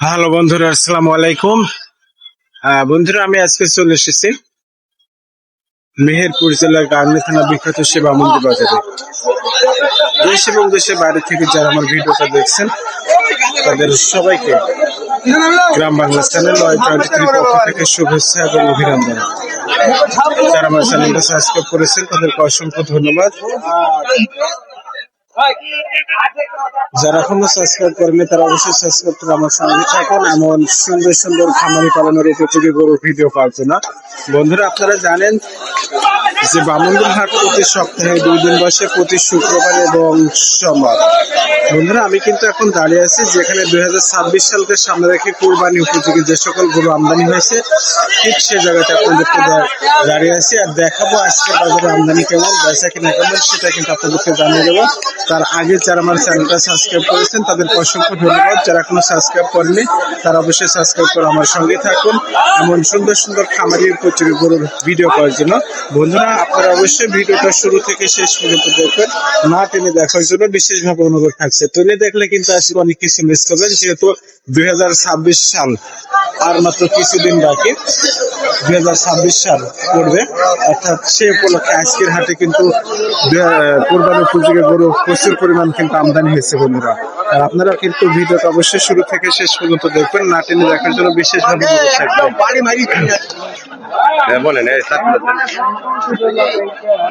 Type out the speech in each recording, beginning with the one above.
Hello বন্ধুরা, আসসালামু আলাইকুম। বন্ধুরা, আমি আজকে চলে এসেছি মেহেরপুর জেলার গার্মী থানা বিখ্যাত সেবা মন্দির বাজারে। দেশ এবং দেশের বাইরে থেকে যারা আমার ভিডিওটা দেখছেন, তাদের সবাইকে Gram Bangla channel Y twenty three পক্ষ থেকে শুভেচ্ছা এবং অভিনন্দন। যারা আমার চ্যানেলটা সাবস্ক্রাইব করেছেন, তাদেরকে অসংখ্য ধন্যবাদ। যারা এখনও সাবস্ক্রাইব করেনি তারা অবশ্যই সাবস্ক্রাইব করে আমার সঙ্গে থাকুন। এমন সুন্দর সুন্দর খামারি পালনের উপযোগী গরু ভিডিও পাওয়ার জন্য। বন্ধুরা, আপনারা জানেন যে বামনদুল হাট প্রতি সপ্তাহে দুই দিন বসে প্রতি শুক্রবার এবং সোমবার। বন্ধুরা, আমি কিন্তু এখন দাঁড়িয়ে আছি যেখানে দুই হাজার ছাব্বিশ সালকে সামনে রেখে কোরবানি উপযোগী যে সকল গরু আমদানি হয়েছে, ঠিক সেই জায়গাতে আপনাদেরকে দাঁড়িয়ে আছি। আর দেখাবো আজকে বাজারে আমদানি কেমন, বেচা কিনা কেমন, সেটা কিন্তু আপনাদেরকে জানিয়ে দেবো। তার আগে যারা আমার চ্যানেলটা সাবস্ক্রাইব করেছেন, তাদেরকে অসংখ্য ধন্যবাদ। যারা এখনও সাবস্ক্রাইব করেনি তারা অবশ্যই সাবস্ক্রাইব করে আমার সঙ্গে থাকুন। এমন সুন্দর সুন্দর খামারি প্রচুর গরুর ভিডিও করার জন্য। বন্ধুরা, আপনারা অবশ্যই ভিডিওটা শুরু থেকে শেষ পর্যন্ত দেখবেন। না টেনে দেখার জন্য বিশেষভাবে অনুরোধ থাকছে। টেনে দেখলে কিন্তু আসলে অনেক কিছু মিস করবেন, যেহেতু দুই হাজার ছাব্বিশ সাল, আর মাত্র কিছুদিন বাকি। দুই হাজার ছাব্বিশ সাল পড়বে। অর্থাৎ সে উপলক্ষে আজকের হাটে কিন্তু দে- কোরবানি উপযোগী গরু প্রচুর পরিমাণ কিন্তু আমদানি হয়েছে বন্ধুরা। আর আপনারা কিন্তু ভিডিওটা অবশ্যই শুরু থেকে শেষ পর্যন্ত দেখবেন না টেনে দেখার জন্য বিশেষভাবে অনুরোধ হ্যাঁ বলেন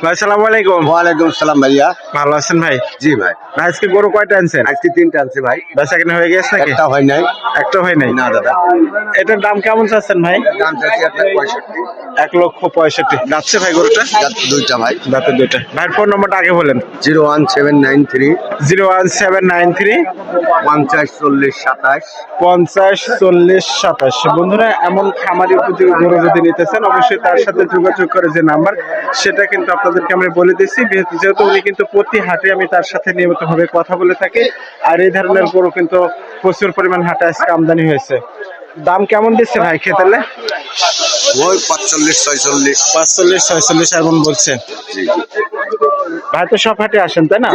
ভাই সালাম আলাইকুম। ওয়ালাইকুম সালাম ভাইয়া। ভালো আছেন ভাই? জি ভাই। ভাই আজকে গরু কয়টা আনছেন? আজকে তিনটা আনছি ভাই। বেচা কিনা হয়ে গেছে নাকি? একটা হয় নাই। একটা হয় নাই? না দাদা। এটার দাম কেমন চাচ্ছেন ভাই? দাম চাচ্ছি একটা পঁয়ষট্টি। এক লক্ষ পঁয়ষট্টি। যাচ্ছে ভাই গরুটা? দুইটা ভাই। দাঁতের দুইটা। ভাইয়ের ফোন নম্বরটা আগে বলেন। Zero one seven nine three. Zero one seven nine three. পঞ্চাশ চল্লিশ সাতাশ। পঞ্চাশ চল্লিশ সাতাশ। বন্ধুরা এমন খামারি উপযোগী গরু যদি নিতেছেন অবশ্যই তার সাথে যোগাযোগ করে যে নাম্বার সেটা কিন্তু আপনাদেরকে আমি বলে দিচ্ছি। যেহেতু উনি কিন্তু প্রতি হাটে আমি তার সাথে নিয়মিত ভাবে কথা বলে থাকি আর এই ধরনের গরু কিন্তু প্রচুর পরিমাণ হাটে আজকে আমদানি হয়েছে। দাম কেমন দিচ্ছে ভাই খেতেলে ওই পাঁচচল্লিশ ছয়চল্লিশ। পাঁচচল্লিশ ছয়চল্লিশ এমন বলছে ভাই তো সব হাটে আসেন তাই না?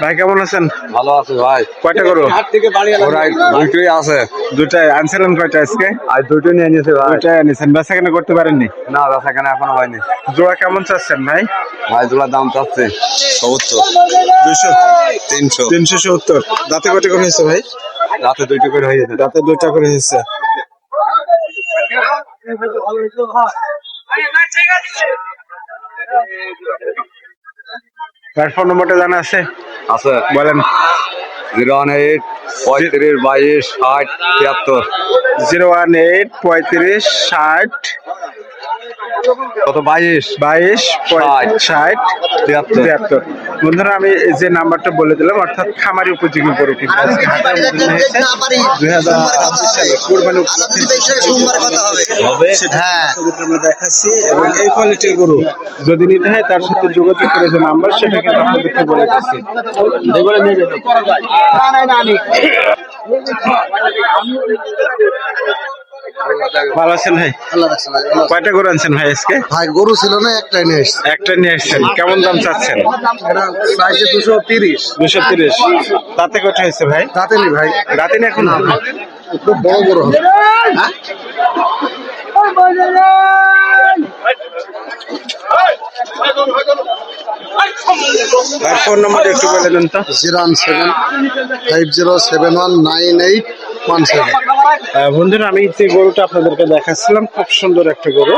ভাই কেমন আছেন? ভালো আছে ভাই। কয়টা গরু? দুইটাই আছে। দুটাই আনছিলেন কয়টা আজকে? আর দুটো নিয়ে নিয়েছে ভাই। দুটাই এনেছেন বেচা কেনা করতে পারেননি? না বেচা কেনা এখনও হয়নি। জোড়া কেমন চাচ্ছেন ভাই? ভাই দুলার দাম চাচ্ছে। সত্তর দুশো তিনশো। তিনশো সত্তর। দাঁতে কত করে হয়েছে ভাই? রাতে দুইটা করে হয়ে যেতে দাঁতে দুইটা করে হয়েছে। তার ফোন নম্বরটা জানা আছে? আছে। বলেন। জিরো ওয়ান এইট পঁয়ত্রিশ বাইশ ষাট তিয়াত্তর। জিরো ওয়ান এইট পঁয়ত্রিশ ষাট কত? বাইশ বাইশ ষাট। ষাট তিয়াত্তর। তিয়াত্তর। বন্ধুরা আমি এই যে নাম্বারটা বলে দিলাম অর্থাৎ খামারি উপযোগী গরু কিন্তু আজকে হয়েছে। দুই হাজার ছাব্বিশ সালে কোরবানি উপলক্ষে আমরা দেখাচ্ছি এবং এই কোয়ালিটির গরু যদি নিতে হয় তার সাথে যোগাযোগ করে যে নাম্বার সেটা কিন্তু আপনাদেরকে বলে দিচ্ছি। এগুলো নিয়ে যেতে ভালো আছেন ভাই? কয়টা গরু আনছেন ভাই আজকে? ভাই গরু ছিল না একটাই নিয়ে একটা কেমন দাম চাচ্ছেন? দুশো তিরিশ। দুশো তিরিশ। তাতে কত হয়েছে ভাই? তাতে নি ভাই। রাতে এখন? খুব বড় হবে। ফোন নম্বরটা একটু বলে দেন তো। Zero seven five zero seven one nine eight বন্ধুরা, আমি যে গরুটা আপনাদেরকে দেখাচ্ছিলাম, খুব সুন্দর একটা গরু।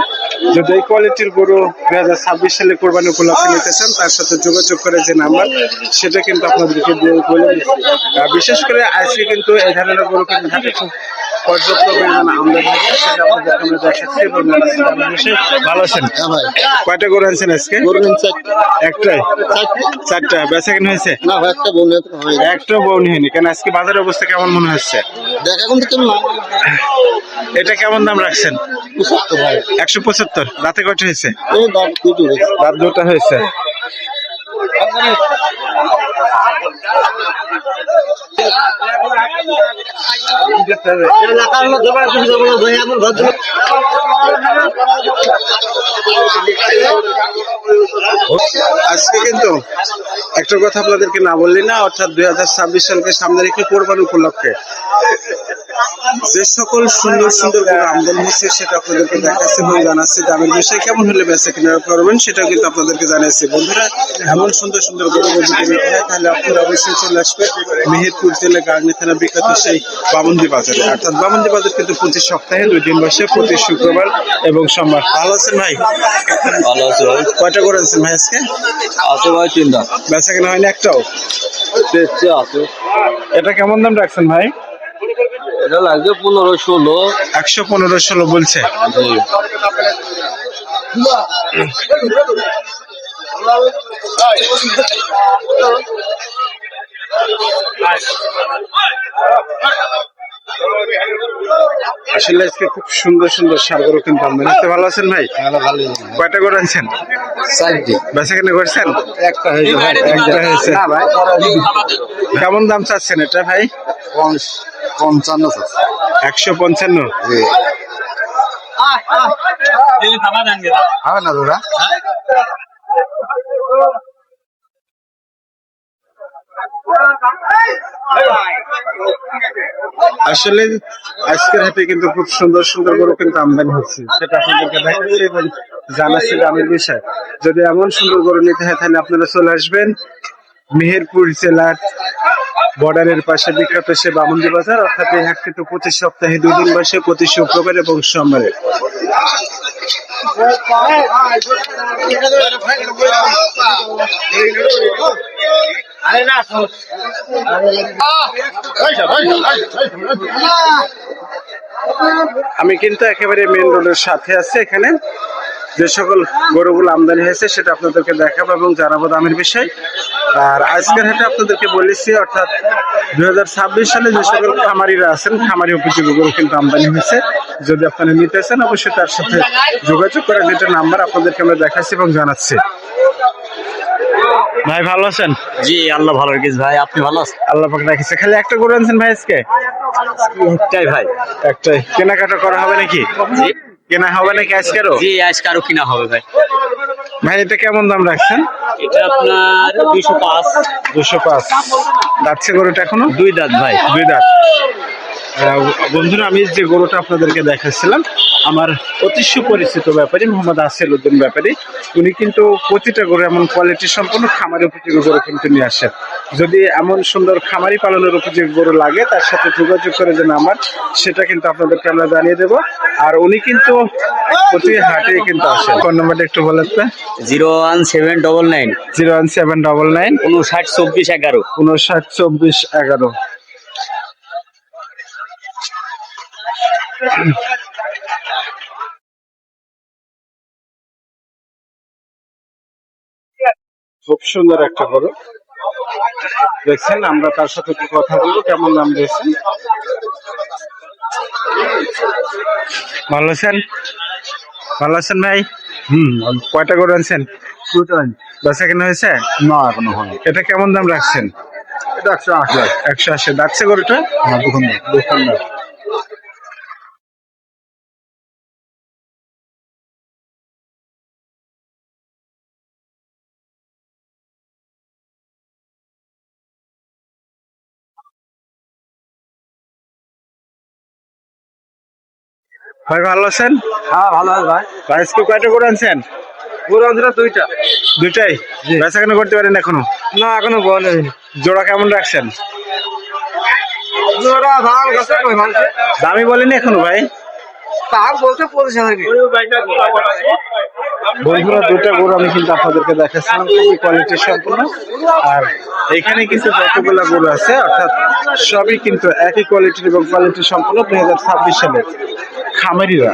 যদি এই কোয়ালিটির গরু দুই হাজার ছাব্বিশ সালে কোরবানি উপলক্ষে নিতে চান, তার সাথে যোগাযোগ করে যে নাম্বার, সেটা কিন্তু আপনাদেরকে দিয়ে বলে দিচ্ছি। বিশেষ করে আজকে কিন্তু এই ধরনের গরু কিন্তু পর্যাপ্ত পরিমাণ আমদানি ভালো আছেন। হ্যাঁ কয়টা গরু আনছেন আজকে? গরু একটাই? চারটা। বেচা কেন হয়েছে? না একটা বললে তো হয় না। একটা বউনি হয়নি। কেন আজকে বাজারের অবস্থা কেমন মনে হচ্ছে? দেখ এখন তো কেমন এটা কেমন দাম রাখছেন? ভাই। একশো পঁচাত্তর। রাতে কয়টা হয়েছে? দাম দুটো হয়েছে। রাত দুটা হয়েছে এলাকার লোক জোগাড় করে দেবো, ভাই, এখন ভদ্র- আজকে কিন্তু একটা কথা আপনাদেরকে না বললি না, অর্থাৎ দুই হাজার ছাব্বিশ সালকে সামনে রেখে কোরবানি উপলক্ষে যে সকল সুন্দর সুন্দর গরু আমদানি হচ্ছে সেটা আপনাদেরকে দেখাচ্ছে এবং জানাচ্ছে। দামের বিষয়ে কেমন হলে বেচা কিনা করবেন সেটাও কিন্তু আপনাদেরকে জানাচ্ছি বন্ধুরা এমন সুন্দর সুন্দর গরু যদি হয় তাহলে আপনারা অবশ্যই চলে আসবেন মেহেরপুর জেলা গার্নি থানা বিখ্যাত সেই বামন্দি বাজারে। অর্থাৎ বামন্দি বাজার কিন্তু প্রতি সপ্তাহে দুই দিন বসে প্রতি শুক্রবার এবং সোমবার। ভালো আছেন ভাই? ভালো আছে ভাই। কয়টা করে আছেন ভাই আজকে? আছে ভাই চিন্তা বেচা কিনা হয়নি একটাও? আছে। এটা কেমন দাম রাখছেন ভাই? এটা লাগবে পনেরো ষোলো। একশো পনেরো ষোলো বলছে। আসলে আজকে খুব সুন্দর সুন্দর সারগরু কিন্তু আমদানি হচ্ছে ভালো আছেন ভাই? কয়টা করে আনছেন? বেচা কেনা করছেন? একটা হয়েছে ভাই একটা হয়েছে। না ভাই কেমন দাম চাচ্ছেন এটা ভাই? পঞ্চান্ন একশো পঞ্চান্ন। হবে না দাদা? আসলে আজকের হাটে কিন্তু খুব সুন্দর সুন্দর গরু কিন্তু আমদানি হচ্ছে। সেটা আপনাদেরকে দেখাচ্ছি এবং জানাচ্ছি দামের বিষয় যদি এমন সুন্দর গরু নিতে হয় তাহলে আপনারা চলে আসবেন মেহেরপুর জেলার বর্ডারের পাশে বিখ্যাত সে বামন্দি বাজার অর্থাৎ এই হাট কিন্তু প্রতি সপ্তাহে দুই দিন বসে প্রতি শুক্রবার এবং সোমবারে। আমি কিন্তু একেবারে মেন রোডের সাথে আছি এখানে। যে সকল গরুগুলো আমদানি হয়েছে, সেটা আপনাদেরকে দেখাবো এবং জানাব দামের বিষয়। আর আজকের হাটে আপনাদেরকে বলেছি, অর্থাৎ দু হাজার ছাব্বিশ সালে যে সকল খামারিরা আছেন, খামারি উপযোগী গরু কিন্তু আমদানি হয়েছে। যদি আপনারা নিতে চান, অবশ্যই তার সাথে যোগাযোগ করার যেটা নাম্বার আপনাদেরকে আমরা দেখাচ্ছি এবং জানাচ্ছি। ভাই ভালো আছেন? জি আল্লাহ ভালো রেখেছ ভাই আপনি ভালো আছেন? আল্লাহ পাক রাখিছে। খালি একটা গরু আনছেন ভাই আজকে? একটাই ভাই। একটাই। কেনাকাটা করা হবে নাকি? কেনা হবে নাকি আজকেরও? জি আজকে আরও কিনা হবে ভাই। ভাই এটা কেমন দাম রাখছেন? এটা আপনার দুইশো পাঁচ। দুশো পাঁচ। যাচ্ছে গরুটা এখনও? দুই দাঁত ভাই। দুই দাঁত। বন্ধুরা আমি যে গরুটা আপনাদেরকে দেখাচ্ছিলাম আমার অতি সুপরিচিত ব্যাপারী মোহাম্মদ আসেল উদ্দিন ব্যাপারী। উনি কিন্তু প্রতিটা গরু এমন কোয়ালিটি সম্পন্ন খামারি উপযোগী গরু কিন্তু নিয়ে আসেন। যদি এমন সুন্দর খামারি পালনের উপযোগী গরু লাগে তার সাথে যোগাযোগ করে যে আমার সেটা কিন্তু আপনাদেরকে আমরা জানিয়ে দেব। আর উনি কিন্তু প্রতি হাটে কিন্তু আসেন। ফোন নাম্বারটা একটু বলেন তো zero one seven double nine. Zero one seven double nine. উনষাট চব্বিশ এগারো। উনষাট চব্বিশ এগারো। খুব সুন্দর একটা গরু। দেখছেন আমরা তার সাথে একটু কথা বলব কেমন নাম দিয়েছেন? ভালো আছেন? ভালো আছেন ভাই? হুম কয়টা গরু আনছেন? বেচা কেনা হয়েছে? না এখনও হয়নি। এটা কেমন দাম রাখছেন? এটা একশো আশি। লাখ একশো আশি। যাচ্ছে গরুটা? হ্যাঁ দোকানদার দোকানদার ভাই ভালো আছেন? হ্যাঁ ভালো আছে ভাই। ভাই আজকে কয়টা করে আনছেন? আনছিলাম দুইটা। দুইটাই? বেচা কেন করতে পারেন এখনও? না এখনও বলে জোড়া কেমন রাখছেন? জোড়া ধান গাছে কই মানুষে দামি বলেনি এখনও ভাই? তার বলতে পঁচিশ হাজার বন্ধুরা দুটা গরু আমি কিন্তু আপনাদেরকে দেখাচ্ছিলাম, খুবই কোয়ালিটি সম্পূর্ণ আর এখানে কিন্তু যতগুলো গরু আছে, অর্থাৎ সবই কিন্তু একই কোয়ালিটির এবং কোয়ালিটি সম্পূর্ণ দুই হাজার ছাব্বিশ সালে খামারিরা।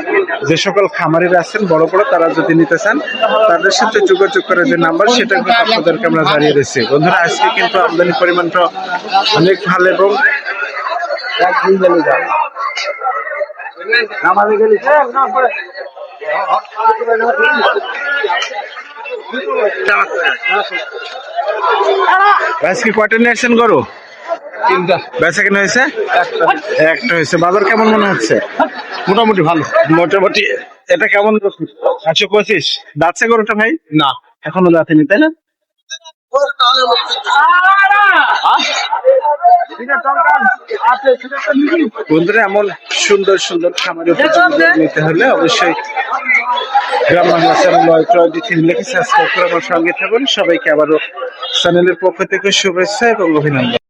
যে সকল খামারিরা আছেন, বড় বড়, তারা যদি নিতে চান, তাদের সাথে যোগাযোগ করার যে নাম্বার, সেটা কিন্তু আপনাদেরকে আমরা জানিয়ে দিচ্ছি। বন্ধুরা, আজকে কিন্তু আমদানি পরিমাণটা অনেক ভালো এবং আমাদের গেলে আজকে কয়টা নিয়ে আসছেন গরু? বেচা কেনা হয়েছে? একটা। হয়েছে। বাজার কেমন মনে হচ্ছে? মোটামুটি ভালো। মোটামুটি এটা কেমন আচ্ছা পঁচিশ। দাঁতছে গরুটা ভাই? না। এখনও দাঁতেনি তাই না? বন্ধুরা এমন সুন্দর সুন্দর খামার নিতে হলে অবশ্যই Gram Bangla channel twenty three লিখে সাবস্ক্রাইব করে আমার সঙ্গে থাকুন। সবাইকে আবারও চ্যানেলের পক্ষ থেকে শুভেচ্ছা এবং অভিনন্দন।